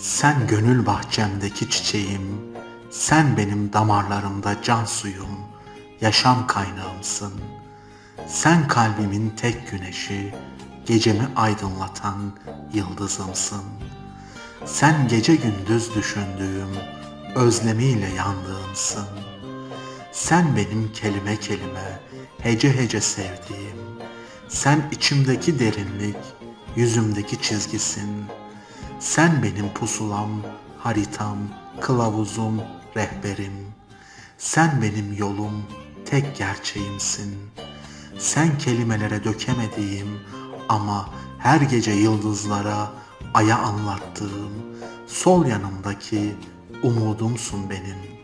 Sen gönül bahçemdeki çiçeğim, sen benim damarlarımda can suyum, yaşam kaynağımsın. Sen kalbimin tek güneşi, gecemi aydınlatan yıldızımsın. Sen gece gündüz düşündüğüm, özlemiyle yandığımsın. Sen benim kelime kelime, hece hece sevdiğim, sen içimdeki derinlik, yüzümdeki çizgisin. Sen benim pusulam, haritam, kılavuzum, rehberim. Sen benim yolum, tek gerçeğimsin. Sen kelimelere dökemediğim ama her gece yıldızlara, aya anlattığım, sol yanımdaki umudumsun benim.